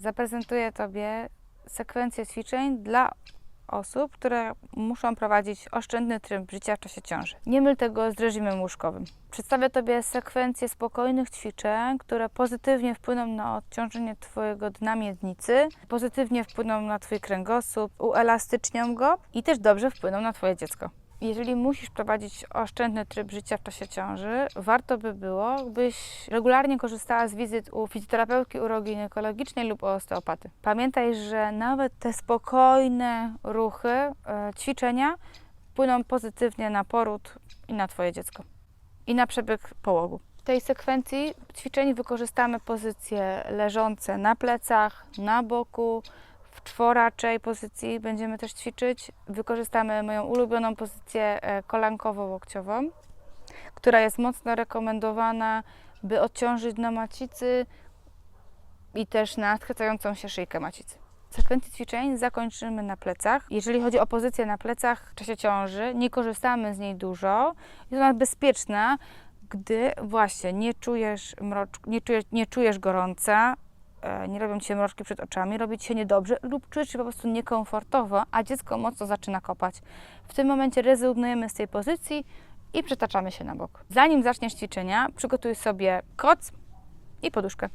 Zaprezentuję Tobie sekwencję ćwiczeń dla osób, które muszą prowadzić oszczędny tryb życia w czasie ciąży. Nie myl tego z reżimem łóżkowym. Przedstawię Tobie sekwencję spokojnych ćwiczeń, które pozytywnie wpłyną na odciążenie Twojego dna miednicy, pozytywnie wpłyną na Twój kręgosłup, uelastycznią go i też dobrze wpłyną na Twoje dziecko. Jeżeli musisz prowadzić oszczędny tryb życia w czasie ciąży, warto by było, byś regularnie korzystała z wizyt u fizjoterapeutki uroginekologicznej lub u osteopaty. Pamiętaj, że nawet te spokojne ruchy, e, ćwiczenia wpłyną pozytywnie na poród i na Twoje dziecko i na przebieg połogu. W tej sekwencji ćwiczeń wykorzystamy pozycje leżące na plecach, na boku, czworaczej pozycji będziemy też ćwiczyć. Wykorzystamy moją ulubioną pozycję e, kolankowo-łokciową, która jest mocno rekomendowana, by odciążyć dno macicy i też nadchwytającą się szyjkę macicy. Sekwencję ćwiczeń zakończymy na plecach. Jeżeli chodzi o pozycję na plecach w czasie ciąży, nie korzystamy z niej dużo. Jest ona bezpieczna, gdy właśnie nie czujesz, mrocz, nie czujesz, nie czujesz gorąca, nie robią ci się mroczki przed oczami, robi ci się niedobrze lub czujesz się po prostu niekomfortowo, a dziecko mocno zaczyna kopać. W tym momencie rezygnujemy z tej pozycji i przetaczamy się na bok. Zanim zaczniesz ćwiczenia, przygotuj sobie koc i poduszkę.